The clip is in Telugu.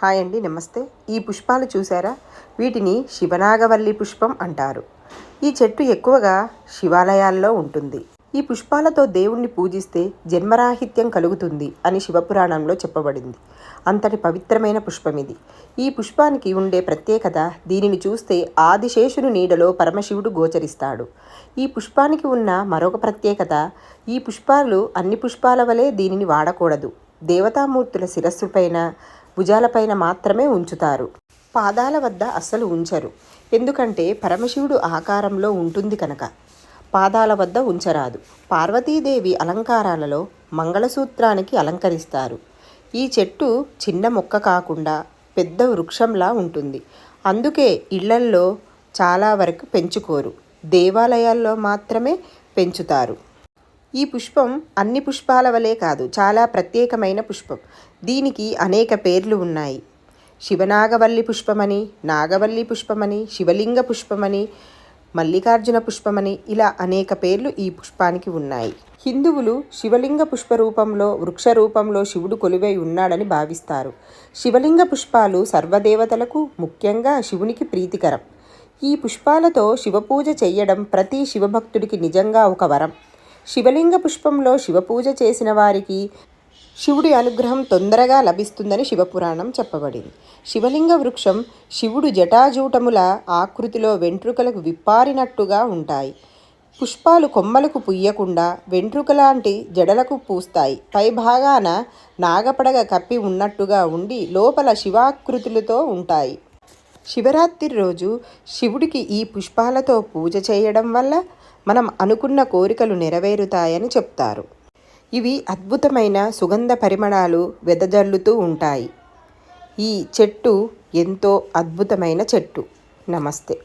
హాయ్ అండి నమస్తే. ఈ పుష్పాలు చూసారా? వీటిని శివనాగవల్లి పుష్పం అంటారు. ఈ చెట్టు ఎక్కువగా శివాలయాల్లో ఉంటుంది. ఈ పుష్పాలతో దేవుణ్ణి పూజిస్తే జన్మరాహిత్యం కలుగుతుంది అని శివపురాణంలో చెప్పబడింది. అంతటి పవిత్రమైన పుష్పం ఇది. ఈ పుష్పానికి ఉండే ప్రత్యేకత దీనిని చూస్తే ఆదిశేషుని నీడలో పరమశివుడు గోచరిస్తాడు. ఈ పుష్పానికి ఉన్న మరొక ప్రత్యేకత ఈ పుష్పాలు అన్ని పుష్పాల వలె దీనిని వాడకూడదు. దేవతామూర్తుల శిరస్సుపైన భుజాలపైన మాత్రమే ఉంచుతారు. పాదాల వద్ద అస్సలు ఉంచరు. ఎందుకంటే పరమశివుడు ఆకారంలో ఉంటుంది కనుక. పాదాల వద్ద ఉంచరాదు. పార్వతీదేవి అలంకారాలలో మంగళసూత్రానికి అలంకరిస్తారు. ఈ చెట్టు చిన్న మొక్క కాకుండా పెద్ద వృక్షంలా ఉంటుంది. అందుకే ఇళ్ళల్లో చాలా వరకు పెంచుకోరు. దేవాలయాల్లో మాత్రమే పెంచుతారు. ఈ పుష్పం అన్ని పుష్పాల వలె కాదు చాలా ప్రత్యేకమైన పుష్పం. దీనికి అనేక పేర్లు ఉన్నాయి. శివనాగవల్లి పుష్పమని నాగవల్లి పుష్పమని శివలింగ పుష్పమని మల్లికార్జున పుష్పమని ఇలా అనేక పేర్లు ఈ పుష్పానికి ఉన్నాయి. హిందువులు శివలింగ పుష్ప రూపంలో వృక్ష రూపంలో శివుడు కొలువై ఉన్నాడని భావిస్తారు. శివలింగ పుష్పాలు సర్వదేవతలకు ముఖ్యంగా శివునికి ప్రీతికరం. ఈ పుష్పాలతో శివపూజ చేయడం ప్రతి శివభక్తుడికి నిజంగా ఒక వరం. శివలింగ పుష్పంలో శివపూజ చేసిన వారికి శివుడి అనుగ్రహం తొందరగా లభిస్తుందని శివపురాణం చెప్పబడింది. శివలింగ వృక్షం శివుడు జటాజూటముల ఆకృతిలో వెంట్రుకలకు విప్పారినట్టుగా ఉంటాయి. పుష్పాలు కొమ్మలకు పుయ్యకుండా వెంట్రుకలాంటి జడలకు పూస్తాయి. పైభాగాన నాగపడగ కప్పి ఉన్నట్టుగా ఉండి లోపల శివాకృతులతో ఉంటాయి. శివరాత్రి రోజు శివుడికి ఈ పుష్పాలతో పూజ చేయడం వల్ల మనం అనుకున్న కోరికలు నెరవేరుతాయని చెప్తారు. ఇవి అద్భుతమైన సుగంధ పరిమళాలు వెదజల్లుతూ ఉంటాయి. ఈ చెట్టు ఎంతో అద్భుతమైన చెట్టు. నమస్తే.